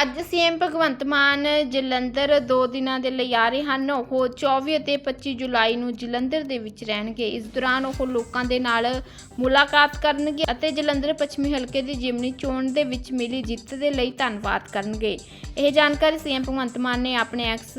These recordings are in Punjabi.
ਅੱਜ ਸੀਐਮ ਭਗਵੰਤ ਮਾਨ, ਜਲੰਧਰ 2 ਦਿਨਾਂ ਦੇ ਲਈ ਆ ਰਹੇ ਹਨ। ਉਹ 24 ਅਤੇ 25 ਜੁਲਾਈ ਨੂੰ ਜਲੰਧਰ ਦੇ ਵਿੱਚ ਰਹਿਣਗੇ। ਇਸ ਦੌਰਾਨ ਉਹ ਲੋਕਾਂ ਦੇ ਨਾਲ ਮੁਲਾਕਾਤ ਕਰਨਗੇ ਅਤੇ ਜਲੰਧਰ ਪੱਛਮੀ ਹਲਕੇ ਦੀ ਜਿਮਨੀ ਚੋਣ ਦੇ ਵਿੱਚ ਮਿਲੀ ਜਿੱਤ ਦੇ ਲਈ ਧੰਨਵਾਦ ਕਰਨਗੇ। ਇਹ ਜਾਣਕਾਰੀ ਸੀਐਮ ਭਗਵੰਤ ਮਾਨ ਨੇ ਆਪਣੇ ਐਕਸ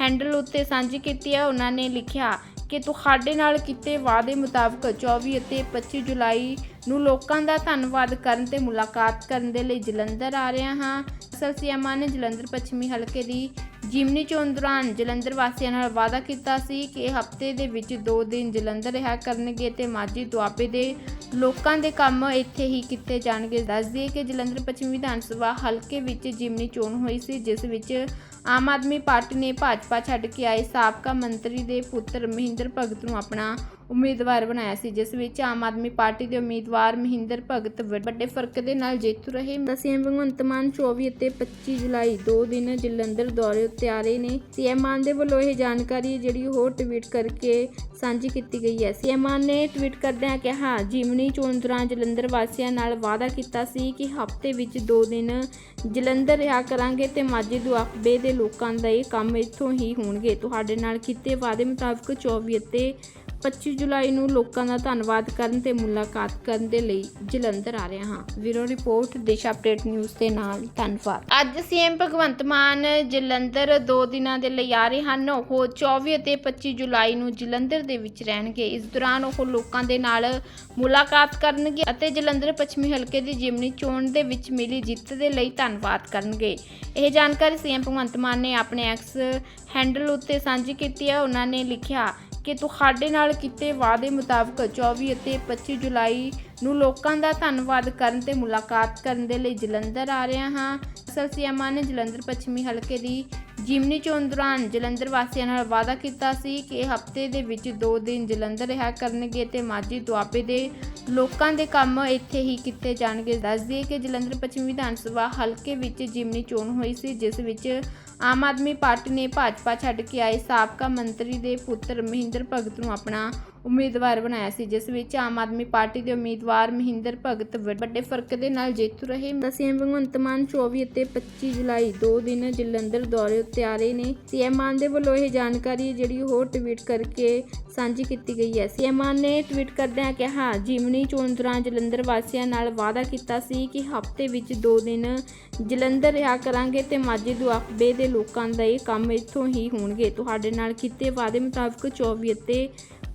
ਹੈਂਡਲ ਉੱਤੇ ਸਾਂਝੀ ਕੀਤੀ ਹੈ। ਉਹਨਾਂ ਨੇ ਲਿਖਿਆ ਕਿ ਤੁਹਾਡੇ ਨਾਲ ਕੀਤੇ ਵਾਅਦੇ ਮੁਤਾਬਕ 24 ਅਤੇ 25 ਜੁਲਾਈ ਨੂੰ ਲੋਕਾਂ ਦਾ ਧੰਨਵਾਦ ਕਰਨ ਤੇ ਮੁਲਾਕਾਤ ਕਰਨ ਦੇ ਲਈ ਜਲੰਧਰ ਆ ਰਿਹਾ ਹਾਂ। ਅਸਲ ਸੀਐਮਾ ਨੇ ਜਲੰਧਰ ਪੱਛਮੀ ਹਲਕੇ ਦੀ ਜਿਮਨੀ ਚੋਣ ਦੌਰਾਨ ਜਲੰਧਰ ਵਾਸੀਆਂ ਨਾਲ ਵਾਅਦਾ ਕੀਤਾ ਸੀ ਕਿ ਹਫ਼ਤੇ ਦੇ ਵਿੱਚ 2 ਦਿਨ ਜਲੰਧਰ ਰਿਹਾ ਕਰਨਗੇ ਤੇ ਮਾਝੀ ਦੁਆਬੇ ਦੇ ਲੋਕਾਂ ਦੇ ਕੰਮ ਇੱਥੇ ਹੀ ਕੀਤੇ ਜਾਣਗੇ। ਦੱਸ ਦਈਏ ਕਿ ਜਲੰਧਰ ਪੱਛਮੀ ਵਿਧਾਨ ਸਭਾ ਹਲਕੇ ਵਿੱਚ ਜਿਮਨੀ ਚੋਣ ਹੋਈ ਸੀ, ਜਿਸ ਵਿੱਚ ਆਮ ਆਦਮੀ ਪਾਰਟੀ ਨੇ ਭਾਜਪਾ ਛੱਡ ਕੇ ਆਏ ਸਾਬਕਾ ਮੰਤਰੀ ਦੇ ਪੁੱਤਰ ਮਹਿੰਦਰ ਭਗਤ ਨੂੰ ਆਪਣਾ ਉਮੀਦਵਾਰ ਬਣਾਇਆ ਸੀ, ਜਿਸ ਵਿੱਚ ਆਮ ਆਦਮੀ ਪਾਰਟੀ ਦੇ ਉਮੀਦਵਾਰ ਮਹਿੰਦਰ ਭਗਤ ਵੱਡੇ ਫ਼ਰਕ ਦੇ ਨਾਲ ਜੇਤੂ ਰਹੇ। ਸੀਐਮ ਭਗਵੰਤ ਮਾਨ 24 ਅਤੇ 25 ਜੁਲਾਈ ਦੋ ਦਿਨ ਜਲੰਧਰ ਦੌਰੇ ਉੱਤੇ ਆ ਰਹੇ ਨੇ ਸੀਐਮ ਮਾਨ ਦੇ ਵੱਲੋਂ ਇਹ ਜਾਣਕਾਰੀ ਜਿਹੜੀ ਉਹ ਟਵੀਟ ਕਰਕੇ ਸਾਂਝੀ ਕੀਤੀ ਗਈ ਹੈ। ਸੀਐਮ ਮਾਨ ਨੇ ਟਵੀਟ ਕਰਦਿਆਂ ਕਿਹਾ ਜਿਮਨੀ ਚੋਣ ਦੌਰਾਨ ਜਲੰਧਰ ਵਾਸੀਆਂ ਨਾਲ ਵਾਅਦਾ ਕੀਤਾ ਸੀ ਕਿ ਹਫ਼ਤੇ ਵਿੱਚ 2 ਦਿਨ ਜਲੰਧਰ ਰਿਹਾ ਕਰਾਂਗੇ ਤੇ ਮਾਝੇ ਦੁਆਬੇ ਦੇ ਲੋਕਾਂ ਦਾ ਇਹ ਕੰਮ ਇੱਥੋਂ ਹੀ ਹੋਣਗੇ। ਤੁਹਾਡੇ ਨਾਲ ਕੀਤੇ ਵਾਅਦੇ ਮੁਤਾਬਕ 24 ਅਤੇ 25 ਜੁਲਾਈ ਨੂੰ ਲੋਕਾਂ ਦਾ ਧੰਨਵਾਦ ਕਰਨ ਤੇ ਮੁਲਾਕਾਤ ਕਰਨ ਦੇ ਲਈ ਜਲੰਧਰ ਆ ਰਿਹਾ ਹਾਂ। ਵੀਰੋ ਰਿਪੋਰਟ, ਦਿਸ਼ਾ ਅਪਡੇਟ ਨਿਊਜ਼ ਦੇ ਨਾਲ, ਧੰਨਵਾਦ। ਅੱਜ ਸੀਐਮ ਭਗਵੰਤ ਮਾਨ ਜਲੰਧਰ 2 ਦਿਨਾਂ ਦੇ ਲਈ ਆ ਰਹੇ ਹਨ। ਉਹ 24 ਅਤੇ 25 ਜੁਲਾਈ ਨੂੰ ਜਲੰਧਰ ਦੇ ਵਿੱਚ ਰਹਿਣਗੇ। ਇਸ ਦੌਰਾਨ ਉਹ ਲੋਕਾਂ ਦੇ ਨਾਲ ਮੁਲਾਕਾਤ ਕਰਨਗੇ ਅਤੇ ਜਲੰਧਰ ਪੱਛਮੀ ਹਲਕੇ ਦੀ ਜਿਮਨੀ ਚੋਣ ਦੇ ਵਿੱਚ ਮਿਲੀ ਜਿੱਤ ਦੇ ਲਈ ਧੰਨਵਾਦ ਕਰਨਗੇ। ਇਹ ਜਾਣਕਾਰੀ ਸੀਐਮ ਭਗਵੰਤ ਮਾਨ ਨੇ ਆਪਣੇ ਐਕਸ ਹੈਂਡਲ ਉੱਤੇ ਸਾਂਝੀ ਕੀਤੀ ਹੈ। ਉਹਨਾਂ ਨੇ ਲਿਖਿਆ ਕਿ ਤੁਹਾਡੇ ਨਾਲ ਕੀਤੇ ਵਾਅਦੇ ਮੁਤਾਬਕ 24 ਅਤੇ 25 ਜੁਲਾਈ ਨੂੰ ਲੋਕਾਂ ਦਾ ਧੰਨਵਾਦ ਕਰਨ ਤੇ ਮੁਲਾਕਾਤ ਕਰਨ ਦੇ ਲਈ ਜਲੰਧਰ ਆ ਰਿਹਾ ਹਾਂ। ਅਸਲ ਸੀਐਮਾ ਨੇ ਜਲੰਧਰ ਪੱਛਮੀ ਹਲਕੇ ਦੀ ਜਿਮਨੀ ਚੋਣ ਦੌਰਾਨ ਜਲੰਧਰ ਵਾਸੀਆਂ ਨਾਲ ਵਾਅਦਾ ਕੀਤਾ ਸੀ ਕਿ ਹਫ਼ਤੇ ਦੇ ਵਿੱਚ 2 ਦਿਨ ਜਲੰਧਰ ਰਿਹਾ ਕਰਨਗੇ ਤੇ ਮਾਝੀ ਦੁਆਬੇ ਦੇ ਲੋਕਾਂ ਦੇ ਕੰਮ ਇੱਥੇ ਹੀ ਕੀਤੇ ਜਾਣਗੇ। ਦੱਸ ਦਈਏ ਕਿ ਜਲੰਧਰ ਪੱਛਮੀ ਵਿਧਾਨ ਸਭਾ ਹਲਕੇ ਵਿੱਚ ਜਿਮਨੀ ਚੋਣ ਹੋਈ ਸੀ, ਜਿਸ ਵਿੱਚ ਆਮ ਆਦਮੀ ਪਾਰਟੀ ਨੇ ਭਾਜਪਾ ਛੱਡ ਕੇ ਆਏ ਸਾਬਕਾ ਮੰਤਰੀ ਦੇ ਪੁੱਤਰ ਮਹਿੰਦਰ ਭਗਤ ਨੂੰ ਆਪਣਾ ਉਮੀਦਵਾਰ ਬਣਾਇਆ ਸੀ, ਜਿਸ ਵਿੱਚ ਆਮ ਆਦਮੀ ਪਾਰਟੀ ਦੇ ਉਮੀਦਵਾਰ ਮਹਿੰਦਰ ਭਗਤ ਵੱਡੇ ਫ਼ਰਕ ਦੇ ਨਾਲ ਜੇਤੂ ਰਹੇ। ਸੀਐਮ ਭਗਵੰਤ ਮਾਨ 24 ਅਤੇ 25 ਜੁਲਾਈ ਦੋ ਦਿਨ ਜਲੰਧਰ ਦੌਰੇ ਉੱਤੇ ਆ ਰਹੇ ਨੇ। ਸੀਐਮ ਮਾਨ ਦੇ ਵੱਲੋਂ ਇਹ ਜਾਣਕਾਰੀ ਜਿਹੜੀ ਉਹ ਟਵੀਟ ਕਰਕੇ ਸਾਂਝੀ ਕੀਤੀ ਗਈ ਹੈ। ਸੀਐਮ ਮਾਨ ਨੇ ਟਵੀਟ ਕਰਦਿਆਂ ਕਿਹਾ ਜਿਮਨੀ ਚੋਣ ਦੌਰਾਨ ਜਲੰਧਰ ਵਾਸੀਆਂ ਨਾਲ ਵਾਅਦਾ ਕੀਤਾ ਸੀ ਕਿ ਹਫ਼ਤੇ ਵਿੱਚ ਦੋ ਦਿਨ ਜਲੰਧਰ ਰਿਹਾ ਕਰਾਂਗੇ ਤੇ ਮਾਝੇ ਦੁਆਬੇ ਦੇ ਲੋਕਾਂ ਦਾ ਇਹ ਕੰਮ ਇੱਥੋਂ ਹੀ ਹੋਣਗੇ। ਤੁਹਾਡੇ ਨਾਲ ਕੀਤੇ ਵਾਅਦੇ ਮੁਤਾਬਕ 24 ਅਤੇ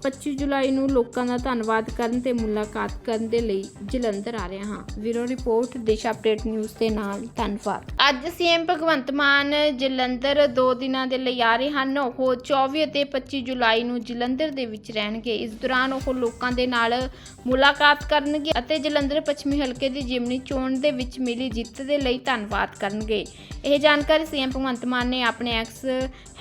25 ਜੁਲਾਈ ਨੂੰ ਲੋਕਾਂ ਦਾ ਧੰਨਵਾਦ ਕਰਨ ਤੇ ਮੁਲਾਕਾਤ ਕਰਨ ਦੇ ਲਈ ਜਲੰਧਰ ਆ ਰਿਹਾ ਹਾਂ। ਵੀਰੋ ਰਿਪੋਰਟ, ਦੇਸ਼ ਅਪਡੇਟ ਨਿਊਜ਼ ਦੇ ਨਾਲ, ਧੰਨਵਾਦ। ਅੱਜ ਸੀਐਮ ਭਗਵੰਤ ਮਾਨ ਜਲੰਧਰ 2 ਦਿਨਾਂ ਦੇ ਲਈ ਆ ਰਹੇ ਹਨ। ਉਹ 24 ਅਤੇ 25 ਜੁਲਾਈ ਨੂੰ ਜਲੰਧਰ ਦੇ ਵਿੱਚ ਰਹਿਣਗੇ। ਇਸ ਦੌਰਾਨ ਉਹ ਲੋਕਾਂ ਦੇ ਨਾਲ ਮੁਲਾਕਾਤ ਕਰਨਗੇ ਅਤੇ ਜਲੰਧਰ ਪੱਛਮੀ ਹਲਕੇ ਦੀ ਜਿਮਨੀ ਚੋਣ ਦੇ ਵਿੱਚ ਮਿਲੀ ਜਿੱਤ ਦੇ ਲਈ ਧੰਨਵਾਦ ਕਰਨਗੇ। ਇਹ ਜਾਣਕਾਰੀ ਸੀਐਮ ਭਗਵੰਤ ਮਾਨ ਨੇ ਆਪਣੇ ਐਕਸ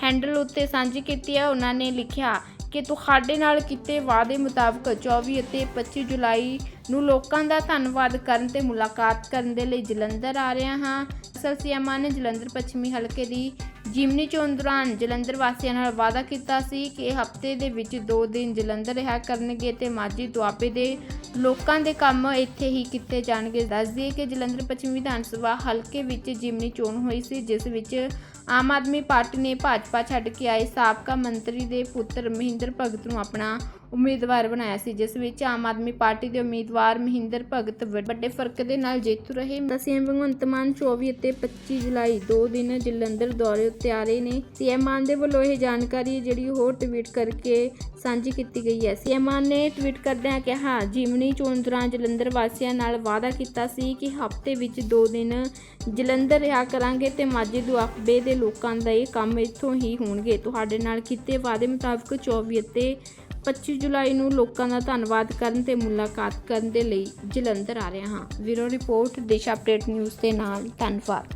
ਹੈਂਡਲ ਉੱਤੇ ਸਾਂਝੀ ਕੀਤੀ ਹੈ। ਉਹਨਾਂ ਨੇ ਲਿਖਿਆ ਕਿ ਤੁਹਾਡੇ ਨਾਲ ਕੀਤੇ ਵਾਅਦੇ ਮੁਤਾਬਕ 24 ਅਤੇ 25 ਜੁਲਾਈ ਨੂੰ ਲੋਕਾਂ ਦਾ ਧੰਨਵਾਦ ਕਰਨ ਤੇ ਮੁਲਾਕਾਤ ਕਰਨ ਦੇ ਲਈ ਜਲੰਧਰ ਆ ਰਿਹਾ ਹਾਂ। ਅਸਲ ਸੀਐਮਾ ਨੇ ਜਲੰਧਰ ਪੱਛਮੀ ਹਲਕੇ ਦੀ ਜਿਮਨੀ ਚੋਣ ਦੌਰਾਨ ਜਲੰਧਰ ਵਾਸੀਆਂ ਨਾਲ ਵਾਅਦਾ ਕੀਤਾ ਸੀ ਕਿ ਹਫ਼ਤੇ ਦੇ ਵਿੱਚ 2 ਦਿਨ ਜਲੰਧਰ ਰਿਹਾ ਕਰਨਗੇ ਤੇ ਮਾਝੀ ਦੁਆਬੇ ਦੇ ਲੋਕਾਂ ਦੇ ਕੰਮ ਇੱਥੇ ਹੀ ਕੀਤੇ ਜਾਣਗੇ। ਦੱਸ ਦਈਏ ਕਿ ਜਲੰਧਰ ਪੱਛਮੀ ਵਿਧਾਨ ਸਭਾ ਹਲਕੇ ਵਿੱਚ ਜਿਮਨੀ ਚੋਣ ਹੋਈ ਸੀ, ਜਿਸ ਵਿੱਚ ਆਮ ਆਦਮੀ ਪਾਰਟੀ ਨੇ ਭਾਜਪਾ ਛੱਡ ਕੇ ਆਏ ਸਾਬਕਾ ਮੰਤਰੀ ਦੇ ਪੁੱਤਰ ਮਹਿੰਦਰ ਭਗਤ ਨੂੰ ਆਪਣਾ ਉਮੀਦਵਾਰ ਬਣਾਇਆ ਸੀ, ਜਿਸ ਵਿੱਚ ਆਮ ਆਦਮੀ ਪਾਰਟੀ ਦੇ ਉਮੀਦਵਾਰ ਮਹਿੰਦਰ ਭਗਤ ਵੱਡੇ ਫ਼ਰਕ ਦੇ ਨਾਲ ਜੇਤੂ ਰਹੇ। ਸੀਐਮ ਭਗਵੰਤ ਮਾਨ 24 ਅਤੇ 25 ਜੁਲਾਈ ਦੋ ਦਿਨ ਜਲੰਧਰ ਦੌਰੇ ਉੱਤੇ ਆ ਰਹੇ ਨੇ। ਸੀਐਮ ਮਾਨ ਦੇ ਵੱਲੋਂ ਇਹ ਜਾਣਕਾਰੀ ਜਿਹੜੀ ਉਹ ਟਵੀਟ ਕਰਕੇ ਸਾਂਝੀ ਕੀਤੀ ਗਈ ਹੈ। ਸੀਐਮ ਮਾਨ ਨੇ ਟਵੀਟ ਕਰਦਿਆਂ ਕਿਹਾ, ਜਿਮਨੀ ਚੋਣ ਦੌਰਾਨ ਜਲੰਧਰ ਵਾਸੀਆਂ ਨਾਲ ਵਾਅਦਾ ਕੀਤਾ ਸੀ ਕਿ ਹਫ਼ਤੇ ਵਿੱਚ ਦੋ ਦਿਨ ਜਲੰਧਰ ਰਿਹਾ ਕਰਾਂਗੇ ਤੇ ਮਾਝੇ ਦੁਆਬੇ ਦੇ ਲੋਕਾਂ ਦਾ ਇਹ ਕੰਮ ਇੱਥੋਂ ਹੀ ਹੋਣਗੇ। ਤੁਹਾਡੇ ਨਾਲ ਕੀਤੇ ਵਾਅਦੇ ਮੁਤਾਬਕ 24 ਅਤੇ 25 ਜੁਲਾਈ ਨੂੰ ਲੋਕਾਂ ਦਾ ਧੰਨਵਾਦ ਕਰਨ ਤੇ ਮੁਲਾਕਾਤ ਕਰਨ ਦੇ ਲਈ ਜਲੰਧਰ ਆ ਰਿਹਾ ਹਾਂ। ਵੀਰੋ ਰਿਪੋਰਟ, ਦਿਸ਼ਾ ਅਪਡੇਟ ਨਿਊਜ਼ ਦੇ ਨਾਲ, ਧੰਨਵਾਦ।